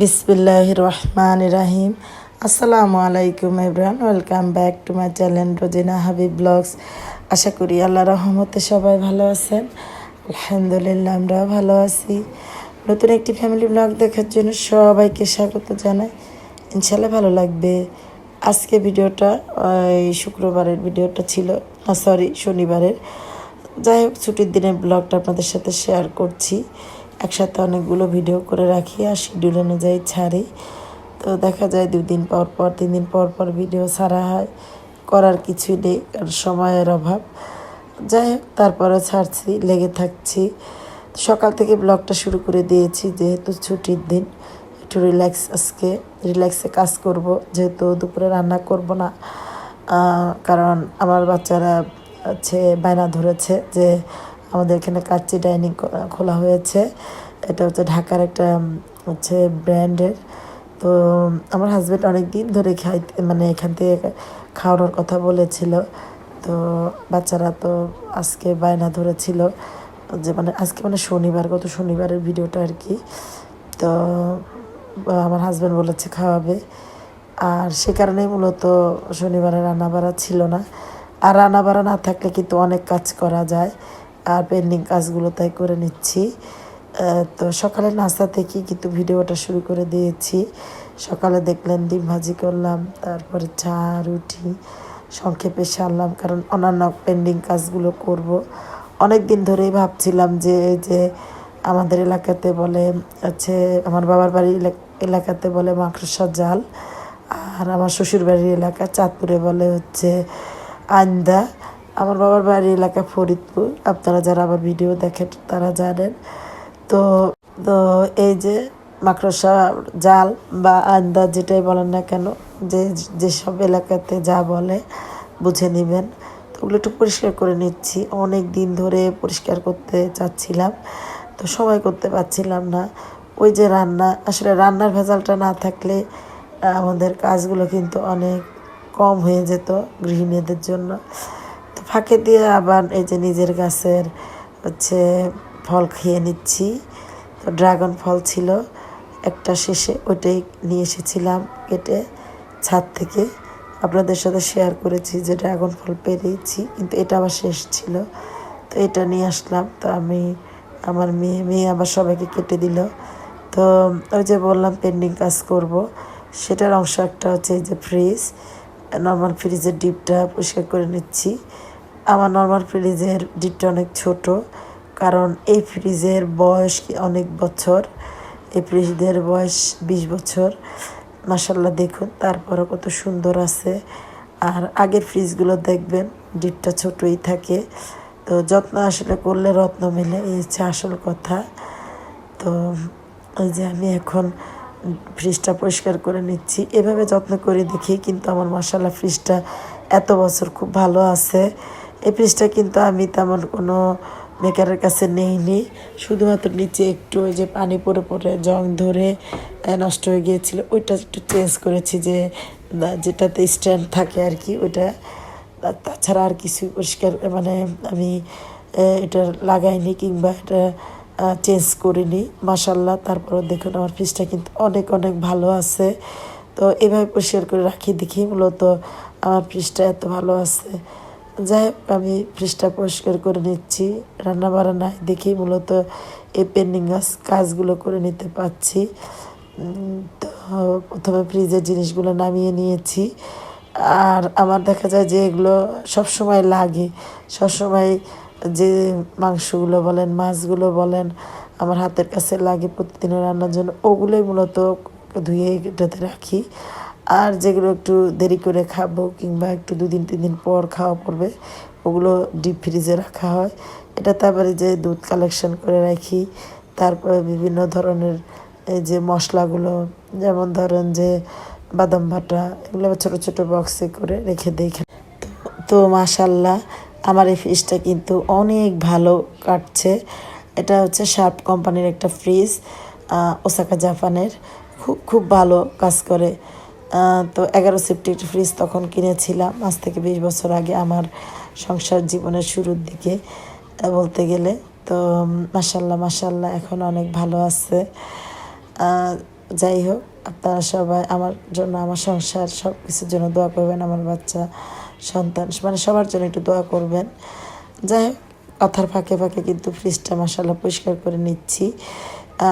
বিসমিল্লাহ রহমান রাহিম। আসসালামু আলাইকুম everyone welcome back to my channel Rozina Habib blogs. আশা করি আল্লাহ রহমতে সবাই ভালো আছেন। আলহামদুলিল্লাহ, আমরাও ভালো আছি। নতুন একটি ফ্যামিলি ব্লগ দেখার জন্য সবাইকে স্বাগত জানাই। ইনশাল্লাহ ভালো লাগবে। আজকে ভিডিওটা, এই শুক্রবারের ভিডিওটা ছিল, না সরি শনিবারের। যাই হোক, ছুটির দিনের ব্লগটা আপনাদের সাথে শেয়ার করছি। একসাথে অনেকগুলো ভিডিও করে রাখি আর শিডিউল অনুযায়ী ছাড়ি। তো দেখা যায় দুদিন পর পর, তিন দিন পর পর ভিডিও ছাড়া হয়। করার কিছুই নেই, কারণ সময়ের অভাব। যাই হোক, তারপরে ছাড়ছি, লেগে থাকছি। সকাল থেকে ব্লগটা শুরু করে দিয়েছি, যেহেতু ছুটির দিন। একটু রিল্যাক্স আজকে রিল্যাক্সে কাজ করব। যেহেতু দুপুরে রান্না করব না কারণ আমার বাচ্চারা হচ্ছে বায়না ধরেছে যে আমাদের এখানে কাচ্চি ডাইনিং খোলা হয়েছে। এটা হচ্ছে ঢাকার একটা হচ্ছে ব্র্যান্ডের। তো আমার হাজব্যান্ড অনেক দিন ধরে খাইতে মানে এখান থেকে খাওয়ানোর কথা বলেছিল। তো, বাচ্চারা তো আজকে বায়না ধরেছিল। যে মানে আজকে মানে শনিবার, গত শনিবারের ভিডিওটা আর কি। তো আমার হাজব্যান্ড বলেছে খাওয়াবে। আর সে কারণেই মূলত শনিবারে রান্না বাড়া ছিল না। আর রান্না বাড়া না থাকলে কিন্তু অনেক কাজ করা যায়। আর পেন্ডিং কাজগুলো তাই করে নিচ্ছি। তো সকালে নাস্তা থেকেই কিন্তু ভিডিওটা শুরু করে দিয়েছি। সকালে দেখলেন ডিম ভাজি করলাম, তারপরে চা, রুটি, সংক্ষেপে সারলাম, কারণ অন্যান্য পেন্ডিং কাজগুলো করব। অনেক দিন ধরেই ভাবছিলাম যে যে আমাদের এলাকাতে বলে, হচ্ছে আমার বাবার বাড়ির এলাকাতে বলে মাকড়সা জাল, আর আমার শ্বশুর বাড়ির এলাকা চাঁদপুরে বলে হচ্ছে আন্দা আমার বাবার বাড়ির এলাকা ফরিদপুর। আপনারা যারা আমার ভিডিও দেখেন, তারা জানেন। তো তো এই যে মাকড়সা জাল বা আন্দা যেটাই বলেন না কেন, যে যেসব এলাকাতে যা বলে, বুঝে নেবেন। তো ওগুলো একটু পরিষ্কার করে নিচ্ছি। অনেক দিন ধরে পরিষ্কার করতে চাচ্ছিলাম, তো সময় করতে পারছিলাম না। ওই যে রান্না, আসলে রান্নার ভেজালটা না থাকলে আমাদের কাজগুলো কিন্তু অনেক কম হয়ে যেত গৃহিণীদের জন্য। ফাঁকে দিয়ে আবার এই যে নিজের গাছের হচ্ছে ফল খেয়ে নিচ্ছি। তো ড্রাগন ফল ছিল একটা শেষে, ওইটাই নিয়ে এসেছিলাম কেটে ছাদ থেকে। আপনাদের সাথে শেয়ার করেছি যে ড্রাগন ফল পেরেছি, কিন্তু এটা আবার শেষ ছিল। তো এটা নিয়ে আসলাম। তো আমি, আমার মেয়ে মেয়ে আবার সবাইকে কেটে দিল। তো ওই যে বললাম পেন্ডিং কাজ করব। সেটার অংশ একটা হচ্ছে এই যে ফ্রিজ নর্মাল ফ্রিজের ডিপটা পরিষ্কার করে নিচ্ছি। আমার নর্মাল ফ্রিজের ডিপটা অনেক ছোট, কারণ এই ফ্রিজের বয়স অনেক বছর? এই ফ্রিজের বয়স বিশ বছর। মাসাল্লাহ দেখুন, তারপরও কত সুন্দর আছে। আর আগের ফ্রিজগুলো দেখবেন ডিপটা ছোটই থাকে। তো যত্ন আসলে করলে রত্ন মেলে, এই হচ্ছে আসল কথা। তো ওই যে আমি এখন ফ্রিজটা পরিষ্কার করে নিচ্ছি। এভাবে যত্ন করে দেখি, কিন্তু আমার মশালা ফ্রিজটা এত বছর খুব ভালো আছে। এই ফ্রিজটা কিন্তু আমি তেমন কোনো মেকারের কাছে নেইনি। শুধুমাত্র নিচে একটু ওই যে পানি পড়ে পড়ে, জং ধরে নষ্ট হয়ে গিয়েছিল, ওইটা একটু চেঞ্জ করেছি যে যেটাতে স্ট্যান্ড থাকে আর কি, ওইটা তাছাড়া আর কিছু পরিষ্কার মানে আমি এটা লাগাইনি কিংবা এটা চেঞ্জ করিনি। মাসাল্লাহ তারপরে দেখুন আমার ফ্রিজটা কিন্তু অনেক অনেক ভালো আছে। তো এভাবে পরিষ্কার করে রাখি দেখি, মূলত আমার ফ্রিজটা এত ভালো আছে। যাই আমি ফ্রিজটা পরিষ্কার করে নিচ্ছি। রান্না বান্না দেখি মূলত এই পেন্ডিং কাজগুলো করে নিতে পারছি। তো প্রথমে ফ্রিজের জিনিসগুলো নামিয়ে নিয়েছি। আর আমার দেখা যায় যে এগুলো সবসময় লাগে। সবসময় যে মাংসগুলো বলেন, মাছগুলো বলেন, আমার হাতের কাছে লাগে প্রতিদিনের রান্নার জন্য, ওগুলোই মূলত ধুয়ে এটাতে রাখি। আর যেগুলো একটু দেরি করে খাব কিংবা একটু দুদিন তিন দিন পর খাওয়া পড়বে, ওগুলো ডিপ ফ্রিজে রাখা হয়। এটা তারপরে যে দুধ কালেকশন করে রাখি। তারপরে বিভিন্ন ধরনের এই যে মশলাগুলো, যেমন ধরেন যে বাদাম ভাটা এগুলো ছোটো ছোটো বক্সে করে রেখে দিই তো মাশাল্লাহ আমার এই ফ্রিজটা কিন্তু অনেক ভালো কাটছে। এটা হচ্ছে শার্প কোম্পানির একটা ফ্রিজ ওসাকা জাপানের খুব খুব ভালো কাজ করে। তো এগারো সিফটি ফ্রিজ তখন কিনেছিলাম। আজ থেকে বিশ বছর আগে আমার সংসার জীবনের শুরুর দিকে। বলতে গেলে তো মাসাল্লাহ মাসাল্লাহ এখন অনেক ভালো আছে। যাই হোক, আপনারা সবাই আমার জন্য, আমার সংসার সব কিছুর জন্য দোয়া করবেন, আমার বাচ্চা, সন্তান মানে সবার জন্য একটু দোয়া করবেন। যাই হোক, কথার ফাঁকে ফাঁকে কিন্তু ফ্রিজটা মশালা পরিষ্কার করে নিচ্ছি।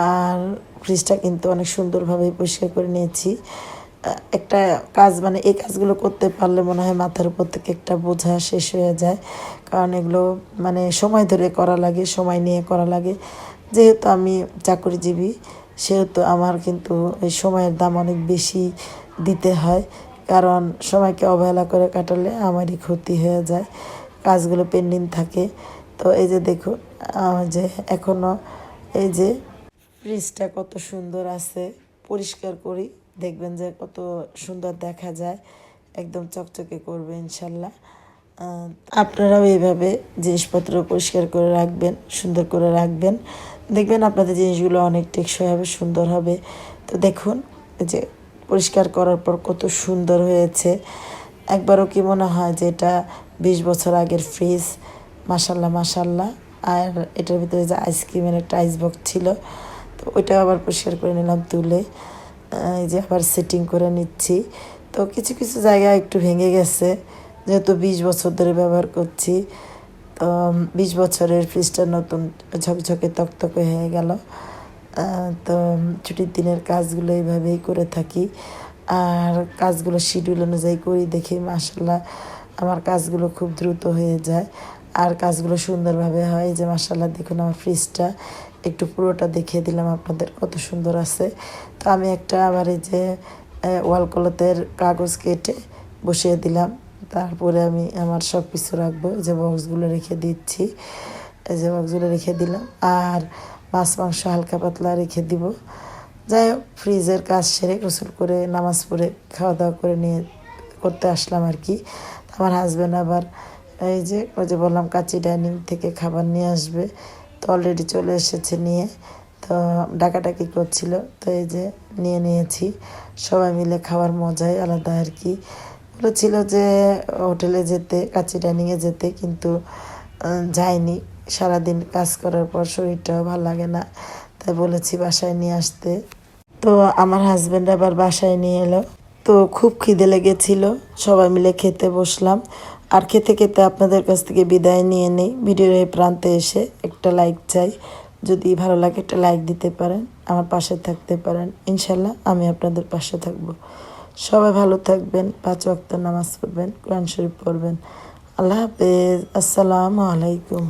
আর ফ্রিজটা কিন্তু অনেক সুন্দরভাবে পরিষ্কার করে নিয়েছি। একটা কাজ মানে এই কাজগুলো করতে পারলে মনে হয় মাথার উপর থেকে একটা বোঝা শেষ হয়ে যায়। কারণ এগুলো মানে সময় ধরে করা লাগে, সময় নিয়ে করা লাগে। যেহেতু আমি চাকরিজীবী, সেহেতু আমার কিন্তু এই সময়ের দাম অনেক বেশি দিতে হয়। কারণ সময়কে অবহেলা করে কাটালে আমারই ক্ষতি হয়ে যায়। কাজগুলো পেন্ডিং থাকে। তো এই যে দেখুন যে এখনও এই যে ফ্রিজটা কত সুন্দর আছে, পরিষ্কার করি। দেখবেন যে কত সুন্দর দেখা যায়। একদম চকচকে করবে ইনশাল্লাহ। আপনারাও এইভাবে জিনিসপত্র পরিষ্কার করে রাখবেন, সুন্দর করে রাখবেন। দেখবেন আপনাদের জিনিসগুলো অনেক টেকসই হবে, সুন্দর হবে। তো দেখুন যে পরিষ্কার করার পর কত সুন্দর হয়েছে। একবারও কি মনে হয় যে এটা বিশ বছর আগের ফ্রিজ? মাসাল্লাহ মাসাল্লাহ আর এটার ভিতরে যে আইসক্রিমের একটা আইস বক্স ছিল, তো ওইটা আবার পরিষ্কার করে নিলাম তুলে। এই যে আবার সেটিং করে নিচ্ছি। তো কিছু কিছু জায়গা একটু ভেঙে গেছে, যেহেতু বিশ বছর ধরে ব্যবহার করছি। তো বিশ বছরের ফ্রিজটা নতুন ঝকঝকে তকতকে হয়ে গেল। তো ছুটির দিনের কাজগুলো এইভাবেই করে থাকি। আর কাজগুলো শিডিউল অনুযায়ী করি দেখি মাসাল্লাহ আমার কাজগুলো খুব দ্রুত হয়ে যায়। আর কাজগুলো সুন্দরভাবে হয় যে মাসাল্লাহ দেখুন আমার ফ্রিজটা একটু পুরোটা দেখিয়ে দিলাম আপনাদের কত সুন্দর আছে। তো আমি একটা আবার এই যে ওয়াল কলতের কাগজ কেটে বসিয়ে দিলাম। তারপরে আমি আমার সব কিছু রাখব যে বক্সগুলো রেখে দিচ্ছি। এই যে বক্সগুলো রেখে দিলাম। আর মাছ, মাংস হালকা পাতলা রেখে দিব। যাই হোক, ফ্রিজের কাজ সেরে গোসল করে, নামাজ পড়ে খাওয়া দাওয়া করে নিয়ে করতে আসলাম আর কি। আমার হাজব্যান্ড আবার এই যে, ওই যে বললাম, কাচি ডাইনিং থেকে খাবার নিয়ে আসবে। তো অলরেডি চলে এসেছে নিয়ে। তো ডাকাডাকি করছিল। তো এই যে নিয়ে নিয়েছি। সবাই মিলে খাওয়ার মজাই আলাদা আর কি। বলেছিল যে হোটেলে যেতে, কাচি ডাইনিংয়ে যেতে, কিন্তু যাইনি। সারাদিন কাজ করার পর শরীরটাও ভালো লাগে না। তাই বলেছি বাসায় নিয়ে আসতে। তো আমার হাজব্যান্ড আবার বাসায় নিয়ে এলো। তো খুব খিদে লেগেছিল। সবাই মিলে খেতে বসলাম। আর খেতে খেতে আপনাদের কাছ থেকে বিদায় নিয়ে নেই। ভিডিওর এই প্রান্তে এসে একটা লাইক চাই। যদি ভালো লাগে একটা লাইক দিতে পারেন, আমার পাশে থাকতে পারেন। ইনশাল্লাহ আমি আপনাদের পাশে থাকব। সবাই ভালো থাকবেন, পাঁচ ওয়াক্ত নামাজ পড়বেন, কোরআন শরীফ পড়বেন। আল্লাহ হাফেজ, আসসালামু আলাইকুম।